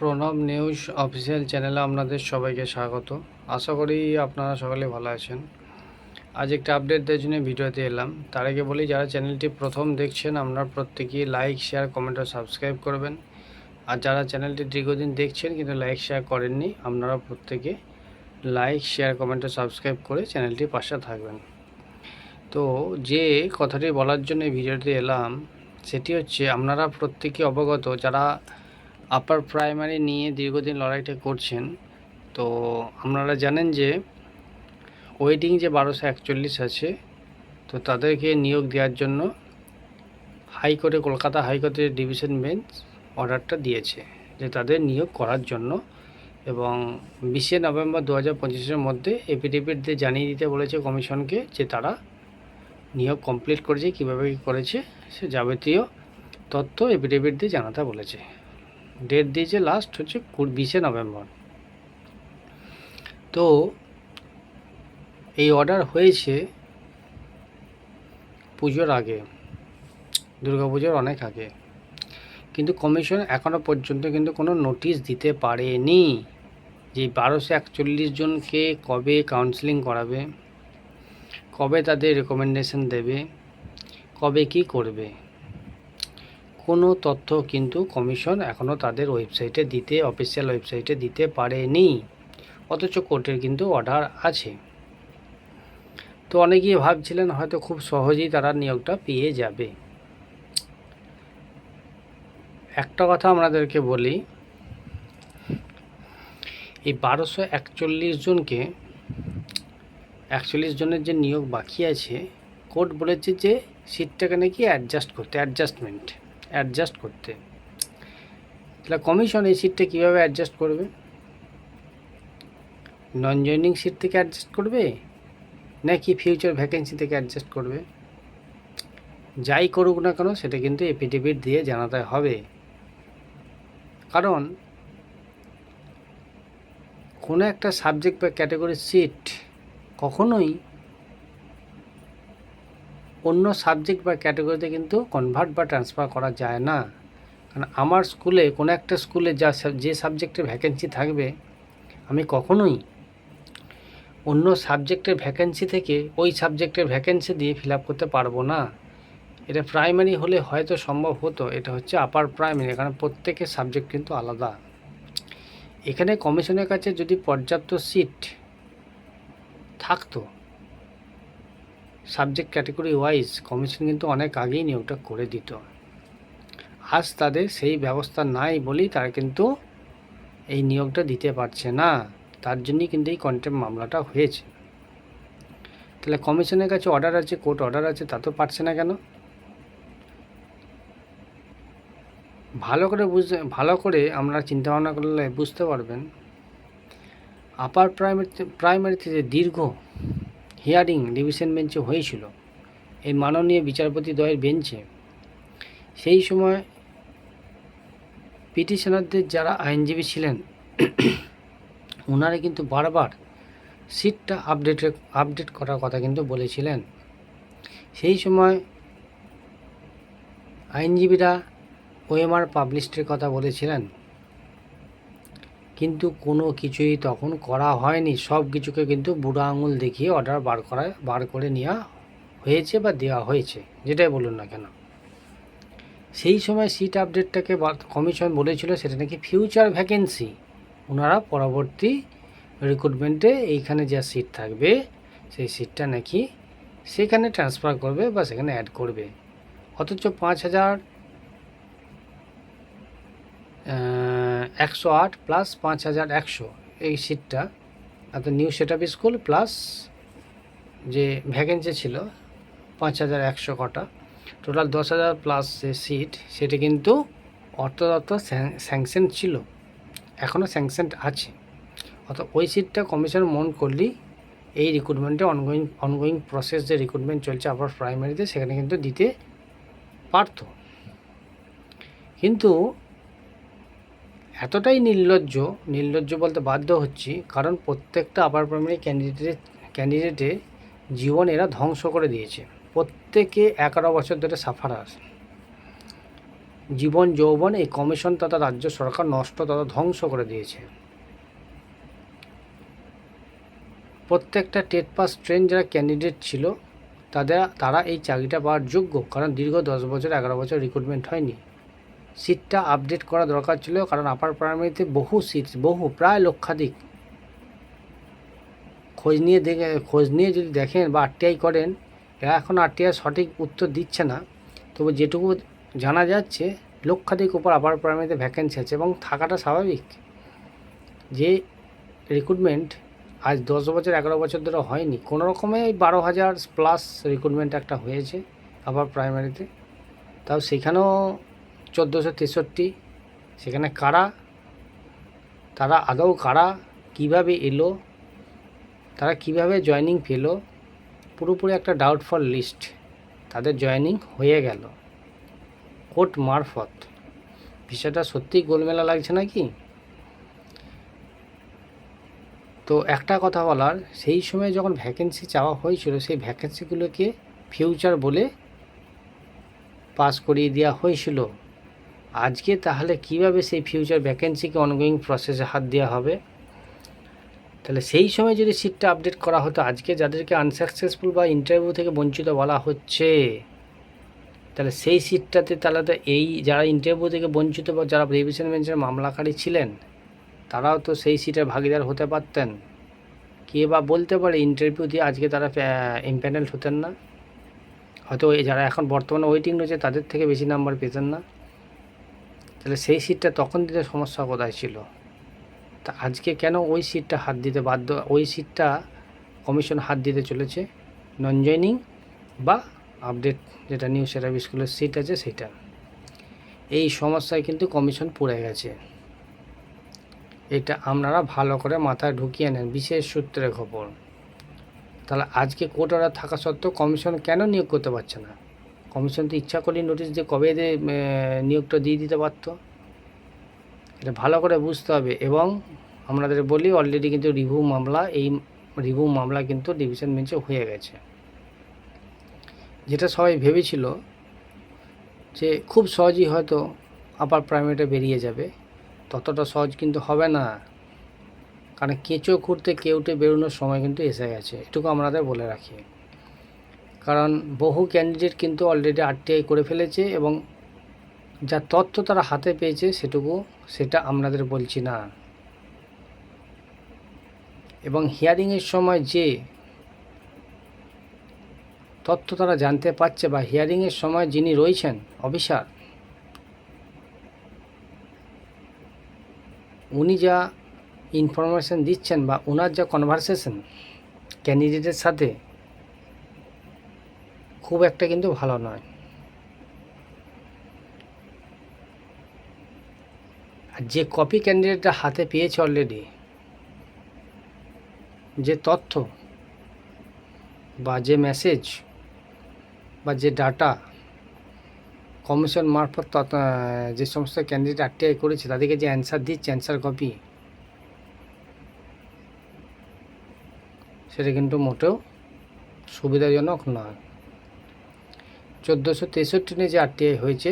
Pranab news official চ্যানেলে আপনাদের সবাইকে স্বাগত। আশা করি আপনারা সকলে ভালো আছেন। আজ একটা আপডেট দেওয়ার জন্য ভিডিওতে এলাম। তার আগে বলি, যারা চ্যানেলটি প্রথম দেখছেন, আপনারা প্রত্যেকেই লাইক, শেয়ার কমেন্ট ও সাবস্ক্রাইব করবেন। আর যারা চ্যানেলটি দীর্ঘদিন দেখছেন, কিন্তু লাইক, শেয়ার করেননি, আপনারা প্রত্যেকে লাইক, শেয়ার কমেন্ট ও সাবস্ক্রাইব করে চ্যানেলটি পাশে থাকবেন। তো যে কথাটি বলার জন্য ভিডিওতে এলাম, সেটি হচ্ছে, আপনারা প্রত্যেকে অবগত, যারা আপার প্রাইমারি নিয়ে দীর্ঘদিন লড়াইটা করছেন। তো আপনারা জানেন যে ওয়েটিং যে বারোশো একচল্লিশ আছে, তো তাদেরকে নিয়োগ দেওয়ার জন্য হাইকোর্টে কলকাতা হাইকোর্টের ডিভিশন বেঞ্চ অর্ডারটা দিয়েছে যে তাদের নিয়োগ করার জন্য এবং বিশে নভেম্বর দু হাজার পঁচিশের মধ্যে এপিডেভিট দিয়ে জানিয়ে দিতে বলেছে কমিশনকে যে তারা নিয়োগ কমপ্লিট করেছে, কীভাবে কী করেছে সে যাবতীয় তথ্য এপিডেভিট দিয়ে জানাতে বলেছে। ডেট দিয়েছে লাস্ট হচ্ছে বিশে নভেম্বর। তো এই অর্ডার হয়েছে পুজোর আগে দুর্গাপুজোর অনেক আগে। কিন্তু কমিশন এখনও পর্যন্ত কিন্তু কোনো নোটিশ দিতে পারেনি যে বারোশো একচল্লিশ জনকে কবে কাউন্সেলিং করাবে, কবে তাদের রেকমেন্ডেশন দেবে, কবে কি করবে। কোনো তথ্য কিন্তু কমিশন এখনও তাদের ওয়েবসাইটে দিতে, অফিসিয়াল ওয়েবসাইটে দিতে পারেনি। অথচ কোর্টের কিন্তু অর্ডার আছে। তো অনেকেই ভাবছিলেন হয়তো খুব সহজেই তারা নিয়োগটা পেয়ে যাবে। একটা কথা আমাদেরকে বলি, এই বারোশো একচল্লিশ জনকে, একচল্লিশ জনের যে নিয়োগ বাকি আছে, কোর্ট বলেছে যে, সিটটাকে নাকি অ্যাডজাস্ট করতে অ্যাডজাস্টমেন্ট অ্যাডজাস্ট করতে। তাহলে কমিশন এই সিটটা কীভাবে অ্যাডজাস্ট করবে? নন জয়নিং সিট থেকে অ্যাডজাস্ট করবে? নাকি ফিউচার ভ্যাকেন্সি থেকে অ্যাডজাস্ট করবে? যাই করুক না কেন, সেটা কিন্তু এফিডেভিট দিয়ে জানাতে হবে। কারণ, কোনো একটা সাবজেক্ট বা ক্যাটাগরির সিট কখনোই অন্য সাবজেক্ট বা ক্যাটাগরিতে কিন্তু কনভার্ট বা ট্রান্সফার করা যায় না। কারণ আমার স্কুলে কোনো একটা স্কুলে যা যে সাবজেক্টের ভ্যাকেন্সি থাকবে, আমি কখনোই অন্য সাবজেক্টের ভ্যাকেন্সি থেকে ওই সাবজেক্টের ভ্যাকেন্সি দিয়ে ফিল আপ করতে পারব না। এটা প্রাইমারি হলে হয়তো সম্ভব হতো, এটা হচ্ছে আপার প্রাইমারি কারণ প্রত্যেকের সাবজেক্ট কিন্তু আলাদা। এখানে কমিশনের কাছে যদি পর্যাপ্ত সিট থাকতো সাবজেক্ট ক্যাটাগরি ওয়াইজ কমিশন কিন্তু অনেক আগেই নিয়োগটা করে দিত। আজ তাদের সেই ব্যবস্থা নাই বলেই তারা কিন্তু এই নিয়োগটা দিতে পারছে না। তার জন্যই কিন্তু এই কন্টেম্প মামলাটা হয়েছে। তাহলে কমিশনের কাছে অর্ডার আছে কোর্ট অর্ডার আছে, তা তো পারছে না কেন? ভালো করে বুঝতে ভালো করে আমরা চিন্তা ভাবনা করলে বুঝতে পারবেন আপার প্রাইমারিতে প্রাইমারিতে যে দীর্ঘ হিয়ারিং ডিভিশন বেঞ্চে হয়েছিল। এই মাননীয় বিচারপতি দ্বয়ের বেঞ্চে। সেই সময় পিটিশনারদের যারা আইনজীবী ছিলেন ওনারা কিন্তু বারবার সিটটা আপডেট আপডেট করার কথা কিন্তু বলেছিলেন। সেই সময় আইনজীবীরা ওএমআর পাবলিশডের কথা বলেছিলেন। কিন্তু কোনো কিছুই তখন করা হয়নি। সব কিছুকে কিন্তু বুড়ো আঙুল দেখিয়ে অর্ডার বার করা, বার করে নেওয়া হয়েছে বা দেওয়া হয়েছে, যেটাই বলুন না কেন। সেই সময় সিট আপডেটটাকে কমিশন বলেছিল সেটা নাকি ফিউচার ভ্যাকেন্সি ওনারা পরবর্তী রিক্রুটমেন্টে এইখানে যা সিট থাকবে, সেই সিটটা নাকি সেখানে ট্রান্সফার করবে বা সেখানে অ্যাড করবে। অথচ পাঁচ হাজার একশো আট প্লাস পাঁচ হাজার একশো। এই সিটটা অর্থাৎ new set up school plus যে ভ্যাকেন্সি ছিল, পাঁচ হাজার একশো কটা। টোটাল দশ হাজার প্লাস যে সিট সেটা কিন্তু অর্থ দপ্তর স্যাংশন ছিল। এখনও স্যাংশন আছে। অর্থাৎ ওই সিটটা কমিশন মন করলেই এই রিক্রুটমেন্টে অনগোয়িং অনগোয়িং প্রসেস যে রিক্রুটমেন্ট চলছে আবার প্রাইমারিতে সেখানে কিন্তু দিতে পারতো। কিন্তু এতটাই নির্লজ্জ নির্লজ্জ বলতে বাধ্য হচ্ছি কারণ প্রত্যেকটা আপার প্রাইমারি ক্যান্ডিডেটের ক্যান্ডিডেটের জীবন এরা ধ্বংস করে দিয়েছে। প্রত্যেকে এগারো বছর ধরে সাফারার জীবন, যৌবন এই কমিশন তথা রাজ্য সরকার নষ্ট তথা ধ্বংস করে দিয়েছে। প্রত্যেকটা টেট পাস ট্রেন যারা ক্যান্ডিডেট ছিল, তাদের, তারা এই চাকরিটা পাওয়ার যোগ্য কারণ দীর্ঘ দশ বছর, এগারো বছর রিক্রুটমেন্ট হয়নি। সিটটা আপডেট করা দরকার ছিল, কারণ আপার প্রাইমারিতে বহু সিট বহু, প্রায় লক্ষাধিক। খোঁজ নিয়ে দেখে, খোঁজ নিয়ে যদি দেখেন বা আরটিআই করেন, এরা এখন আরটিআই সঠিক উত্তর দিচ্ছে না। তবু যেটুকু জানা যাচ্ছে, লক্ষাধিক উপর আপার প্রাইমারিতে ভ্যাকেন্সি আছে এবং থাকাটা স্বাভাবিক যে রিক্রুটমেন্ট আজ দশ বছর, এগারো বছর ধরে হয়নি। কোনো রকমে বারো হাজার প্লাস রিক্রুটমেন্ট একটা হয়েছে আবার প্রাইমারিতে তাও সেখানেও চোদ্দোশো তেষট্টি। সেখানে কারা? তারা আদৌ কারা? কীভাবে এলো? তারা কীভাবে জয়নিং পেল? পুরোপুরি একটা ডাউটফল লিস্ট তাদের জয়নিং হয়ে গেল। কোর্ট মারফত। বিষয়টা সত্যিই গোলমেলা লাগছে নাকি? তো একটা কথা বলার, সেই সময় যখন ভ্যাকেন্সি চাওয়া হয়েছিল, সেই ভ্যাকেন্সিগুলোকে ফিউচার বলে পাস করিয়ে দেওয়া হয়েছিল। আজকে তাহলে কীভাবে সেই ফিউচার ভ্যাকেন্সিকে অনগোয়িং প্রসেসে হাত দেওয়া হবে? তাহলে সেই সময় যদি সিটটা আপডেট করা হতো, আজকে যাদেরকে আনসাকসেসফুল বা ইন্টারভিউ থেকে বঞ্চিত বলা হচ্ছে, তাহলে সেই সিটটাতে তাহলে তো এই যারা ইন্টারভিউ থেকে বঞ্চিত বা যারা রিভিশন বেঞ্চের মামলাকারী ছিলেন, তারাও তো সেই সিটের ভাগিদার হতে পারতেন। কে বা বলতে পারে ইন্টারভিউ দিয়ে আজকে তারা ইম্প্যানেল হতেন না? হয়তো যারা এখন বর্তমানে ওয়েটিং রয়েছে, তাদের থেকে বেশি নাম্বার পেতেন না। তাহলে সেই সিটটা তখন দিতে সমস্যা কোথায় ছিল? তা আজকে কেন ওই সিটটা হাত দিতে বাধ্য, ওই সিটটা কমিশন হাত দিতে চলেছে? নন জয়নিং বা আপডেট যেটা নিউ সেরাপ স্কুলের সিট আছে সেটা। এই সমস্যায় কিন্তু কমিশন পড়ে গেছে। এটা আপনারা ভালো করে মাথায় ঢুকিয়ে নেন, বিশেষ সূত্রে খবর। তাহলে আজকে কোর্ট অর্ডার থাকা সত্ত্বেও কমিশন কেন নিয়োগ করতে পারছে না? কমিশন তো ইচ্ছা করেই নোটিশ দিয়ে কবে এদের নিয়োগটা দিয়ে দিতে পারত। এটা ভালো করে বুঝতে হবে এবং আমাদের বলি অলরেডি কিন্তু রিভিউ মামলা, এই রিভিউ মামলা কিন্তু ডিভিশন বেঞ্চে হয়ে গেছে। যেটা সবাই ভেবেছিল যে খুব সহজেই হয়তো আপার প্রাইমারিটা বেরিয়ে যাবে, ততটা সহজ কিন্তু হবে না। কারণ কেঁচো খুঁড়তে, কেউটে বেরোনোর সময় কিন্তু এসে গেছে। এটুকু আমাদের বলে রাখি। কারণ বহু ক্যান্ডিডেট কিন্তু অলরেডি আরটিআই করে ফেলেছে এবং যা তথ্য তারা হাতে পেয়েছে সেটুকু সেটা আপনাদের বলছি না। এবং হিয়ারিংয়ের সময় যে তথ্য তারা জানতে পারছে বা হিয়ারিংয়ের সময় যিনি রয়েছেন অফিসার, উনি যা ইনফরমেশন দিচ্ছেন বা ওনার যা কনভারসেশন ক্যান্ডিডেটের সাথে খুব একটা কিন্তু ভালো নয়। আর যে কপি ক্যান্ডিডেটটা হাতে পেয়েছে অলরেডি যে তথ্য বা যে মেসেজ বা যে ডাটা কমিশন মারফত যে সমস্ত ক্যান্ডিডেট আরটিআই করেছে, তাদেরকে যে অ্যান্সার দিচ্ছে অ্যান্সার কপি সেটা কিন্তু মোটেও সুবিধাজনক নয়। চোদ্দোশো তেষট্টি নিয়ে যে আরটিআই হয়েছে,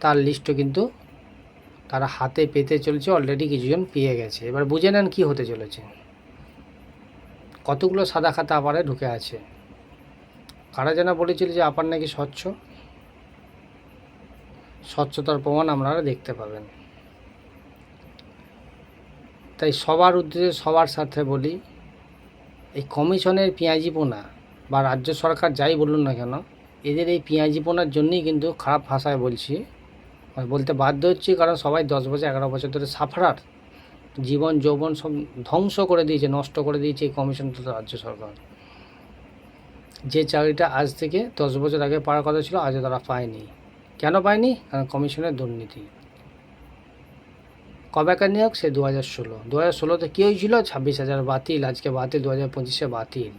তার লিস্টও কিন্তু তারা হাতে পেতে চলেছে অলরেডি কিছুজন পেয়ে গেছে। এবার বুঝে নেন কী হতে চলেছে। কতগুলো সাদা খাতা আপারে ঢুকে আছে? কারা যেন বলেছিল যে আপার নাকি স্বচ্ছ? স্বচ্ছতার প্রমাণ আপনারা দেখতে পাবেন। তাই সবার উদ্দেশ্যে, সবার সাথে বলি, এই কমিশনের পেঁয়াজি পোনা বা রাজ্য সরকার যাই বলুন না কেন এদের এই পেঁয়াজিপোনার জন্যই কিন্তু খারাপ ভাষায় বলছি। বলতে বাধ্য হচ্ছি কারণ সবাই দশ বছর, এগারো বছর ধরে সাফারার জীবন, যৌবন সব ধ্বংস করে দিয়েছে, নষ্ট করে দিয়েছে এই কমিশন রাজ্য সরকার। যে চাকরিটা আজ থেকে দশ বছর আগে পাওয়ার কথা ছিল, আজও তারা পায়নি। কেন পায়নি? কারণ কমিশনের দুর্নীতি। কবেকার নিয়োগ? সে দু হাজার ষোলো। দু হাজার ষোলোতে কী হয়েছিল? ছাব্বিশ হাজার বাতিল। আজকে বাতিল দু হাজার পঁচিশে বাতিল।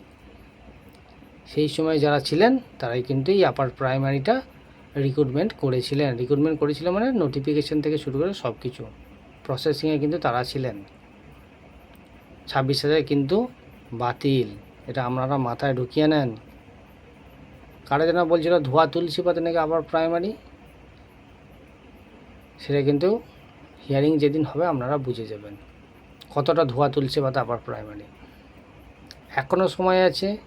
সেই সময় যারা ছিলেন, তারাই কিন্তু এই আপার প্রাইমারিটা রিক্রুটমেন্ট করেছিলেন। রিক্রুটমেন্ট করেছিলেন মানে নোটিফিকেশন থেকে শুরু করে সব কিছু প্রসেসিংয়ে কিন্তু তারা ছিলেন। ছাব্বিশ হাজার কিন্তু বাতিল। এটা আপনারা মাথায় ঢুকিয়ে নেন। কারা যেন বলছিল ধোয়া তুলসী পাতা নাকি আবার প্রাইমারি সেটা কিন্তু হিয়ারিং যেদিন হবে আপনারা বুঝে যাবেন। কতটা ধোয়া তুলছে বা আপার প্রাইমারি এখনও সময় আছে।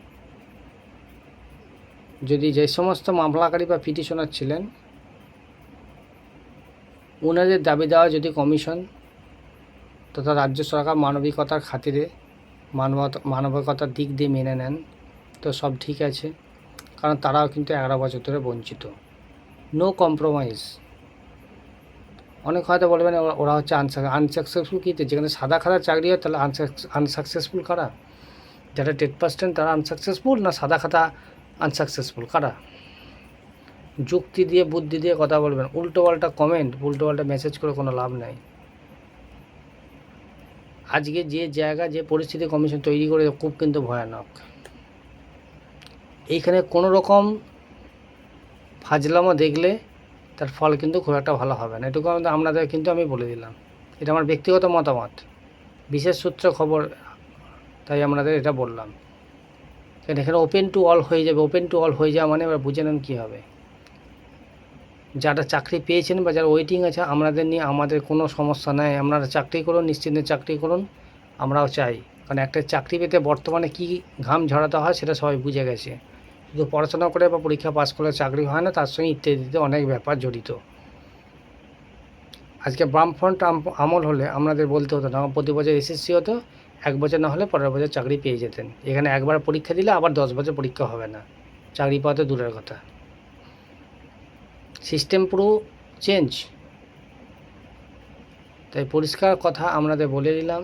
যদি যে সমস্ত মামলাকারী বা পিটিশনার ছিলেন ওনাদের দাবি দেওয়া যদি কমিশন, তথা রাজ্য সরকার মানবিকতার খাতিরে, মানবতা, মানবিকতার দিক দিয়ে মেনে নেন, তো সব ঠিক আছে। কারণ তারাও কিন্তু এগারো বছর ধরে বঞ্চিত। নো কম্প্রোমাইজ অনেক হয়তো বলবেন ওরা- হচ্ছে আনসাকসেসফুল কী? যেখানে সাদা খাদা চাকরি হয়, তাহলে আনসাক আনসাকসেসফুল কারা? যারা টেট পার্সেন্ট তারা আনসাকসেসফুল না সাদা খাতা আনসাকসেসফুল কারা? যুক্তি দিয়ে, বুদ্ধি দিয়ে কথা বলবেন। উল্টো পাল্টা কমেন্ট উল্টো পাল্টা মেসেজ করে কোনো লাভ নাই। আজকে যে জায়গা, যে পরিস্থিতি কমিশন তৈরি করে খুব কিন্তু ভয়ানক। এইখানে কোনো রকম ফাজলামো দেখলে তার ফল কিন্তু খুব একটা ভালো হবে না। এটুকু আপনাদের কিন্তু আমি বলে দিলাম। এটা আমার ব্যক্তিগত মতামত। বিশেষ সূত্র খবর, তাই আপনাদের এটা বললাম। কারণ এখানে ওপেন টু অল হয়ে যাবে ওপেন টু অল হয়ে যাওয়া মানে এবার বুঝে নেন কী হবে। যারা চাকরি পেয়েছেন বা যারা ওয়েটিং আছে, আমাদের নিয়ে আমাদের কোনো সমস্যা নাই। আপনারা চাকরি করুন, নিশ্চিন্তে চাকরি করুন, আমরাও চাই। কারণ একটা চাকরি পেতে বর্তমানে কী ঘাম ঝরাতে হয় সেটা সবাই বুঝে গেছে। শুধু পড়াশোনা করে বা পরীক্ষা পাস করলে চাকরি হয় না, তার সঙ্গে ইত্যাদিতে অনেক ব্যাপার জড়িত। আজকে বামফ্রন্ট আমল হলে আপনাদের বলতে হতো না প্রতি বছর এসএসসি হতো। এক বছর না হলে পনেরো বছর চাকরি পেয়ে যেতেন। এখানে একবার পরীক্ষা দিলে আবার দশ বছর পরীক্ষা হবে না। চাকরি পাওয়া তো দূরের কথা। সিস্টেম পুরো চেঞ্জ তাই পরিষ্কার কথা আপনাদের বলে দিলাম।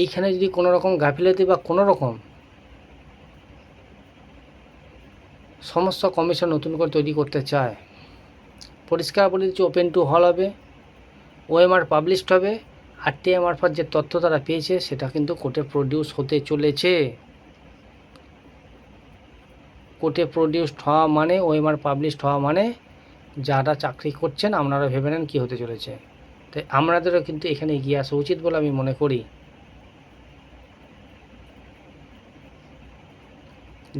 এইখানে যদি কোনো রকম গাফিলতি বা কোনো রকম সমস্ত কমিশন নতুন করে তৈরি করতে চায়, পরিষ্কার বলে দিচ্ছি ওপেন টু হল হবে ওএমআর পাবলিশড হবে আর মারফত যে তথ্য তারা পেয়েছে, সেটা কিন্তু কোর্টে প্রডিউস হতে চলেছে। কোর্টে প্রডিউসড হওয়া মানে ওএমআর পাবলিশড হওয়া মানে যারা চাকরি করছেন, আপনারা ভেবে নেন কী হতে চলেছে। তাই আমাদেরও কিন্তু এখানে এগিয়ে আসা উচিত বলে আমি মনে করি।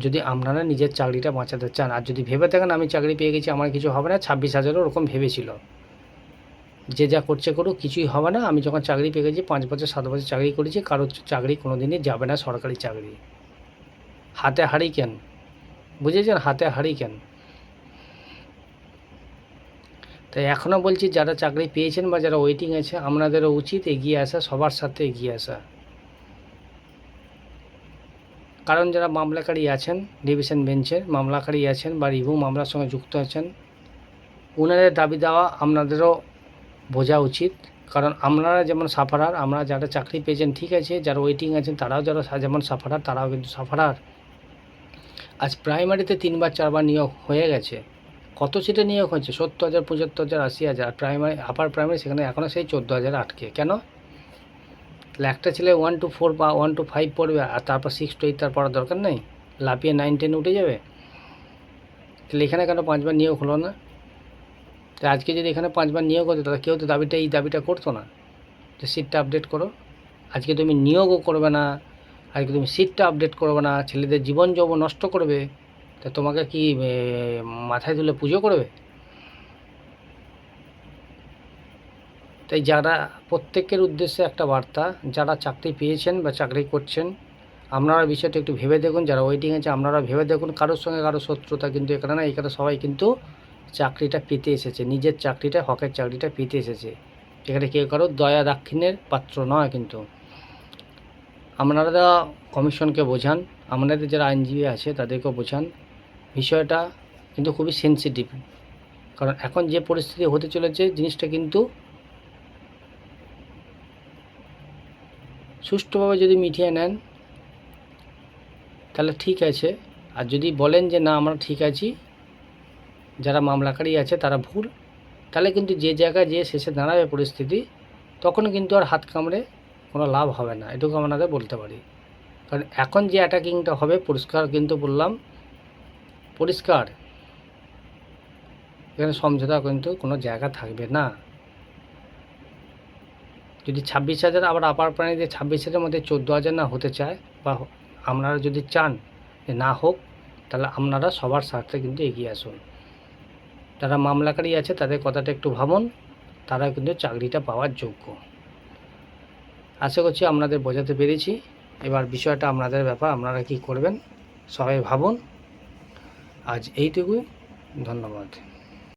যদি আপনারা নিজের চাকরিটা বাঁচাতে চান, আর যদি ভেবে থাকেন আমি চাকরি পেয়ে গেছি, আমার কিছু হবে না, ছাব্বিশ হাজারও ওরকম ভেবেছিল। যে যা করছে করুক, কিছুই হবে না। আমি যখন চাকরি পেয়ে গেছি, পাঁচ বছর, সাত বছর চাকরি করেছি, কারোর চাকরি কোনো দিনই যাবে না সরকারি চাকরি। হাতে হারি কেন? বুঝেছেন? হাতে হারি কেন? তাই এখনও বলছি, যারা চাকরি পেয়েছেন বা যারা ওয়েটিং আছে আপনাদেরও উচিত এগিয়ে আসা, সবার সাথে এগিয়ে আসা। কারণ যারা মামলাকারী আছেন ডিভিশন বেঞ্চের মামলাকারী আছেন বা রিভিউ মামলার সঙ্গে যুক্ত আছেন ওনাদের দাবি দেওয়া আপনাদেরও বোঝা উচিত। কারণ আপনারা যেমন সাফারার আমরা যারা চাকরি পেয়েছেন, ঠিক আছে, যারা ওয়েটিং আছেন, তারাও যারা যেমন সাফারার তারাও কিন্তু সাফারার আজ প্রাইমারিতে তিনবার, চারবার নিয়োগ হয়ে গেছে। কত সিটে নিয়োগ হয়েছে? সত্তর হাজার, পঁচাত্তর হাজার, আশি হাজার। প্রাইমারি আপার প্রাইমারি সেখানে এখনও সেই চোদ্দ হাজার আটকে। কেন? তাহলে একটা ছেলে ওয়ান টু ফোর বা ওয়ান টু ফাইভ পড়বে, আর তারপর সিক্স টু এইট তার পড়ার দরকার নেই? লাফিয়ে নাইন টেন উঠে যাবে? তাহলে এখানে কেন পাঁচবার নিয়োগ হলো না? তো আজকে যদি এখানে পাঁচবার নিয়োগ হতো, তাহলে কেউ তো দাবিটা, এই দাবিটা করতো না। যে সিটটা আপডেট করো। আজকে তুমি নিয়োগও করবে না, আজকে তুমি সিটটা আপডেট করবে না, ছেলেদের জীবন যৌবন নষ্ট করবে, তা তোমাকে কি মাথায় তুলে পুজো করবে? তাই যারা, প্রত্যেকের উদ্দেশ্যে একটা বার্তা, যারা চাকরি পেয়েছেন বা চাকরি করছেন, আপনারা বিষয়টা একটু ভেবে দেখুন, যারা ওয়েটিং আছে, আপনারা ভেবে দেখুন কারোর সঙ্গে কারও শত্রুতা কিন্তু এখানে না, এখানে সবাই কিন্তু চাকরিটা পেতে এসেছে, নিজের চাকরিটা, হকের চাকরিটা পেতে এসেছে। এখানে কেউ কারও, দয়া দাক্ষিণ্যের পাত্র নয় কিন্তু। আপনারা কমিশনকে বোঝান, আপনাদের যারা আইনজীবী আছে তাদেরকেও বোঝান। বিষয়টা কিন্তু খুবই সেন্সিটিভ কারণ এখন যে পরিস্থিতি হতে চলেছে, জিনিসটা কিন্তু সুষ্ঠুভাবে যদি মিটিয়ে নেন, তাহলে ঠিক আছে। আর যদি বলেন যে, না, আমরা ঠিক আছি যারা মামলাকারী আছে তারা ভুল। তাহলে কিন্তু যে জায়গায় যে শেষে দাঁড়াবে পরিস্থিতি, তখন কিন্তু আর হাত কামড়ে কোনো লাভ হবে না। এটুকু আপনাদের বলতে পারি। কারণ এখন যে অ্যাটাকিংটা হবে, পরিষ্কার কিন্তু বললাম, পরিষ্কার। এখানে সমঝোতা কিন্তু কোনো জায়গা থাকবে না। যদি ছাব্বিশ হাজার আবার আপার প্রাণী প্রাণীদের ছাব্বিশ হাজারের মধ্যে চোদ্দ হাজার না হতে চায়, বা আপনারা যদি চান যে না হোক, তাহলে আপনারা সবার স্বার্থে কিন্তু এগিয়ে আসুন। যারা মামলাকারী আছে, তাদের কথাটা একটু ভাবুন। তারা কিন্তু চাকরিটা পাওয়ার যোগ্য। আশা করছি আপনাদের বোঝাতে পেরেছি। এবার বিষয়টা আপনাদের ব্যাপার, আপনারা কি করবেন, সবাই ভাবুন। আজ এইটুকুই, ধন্যবাদ।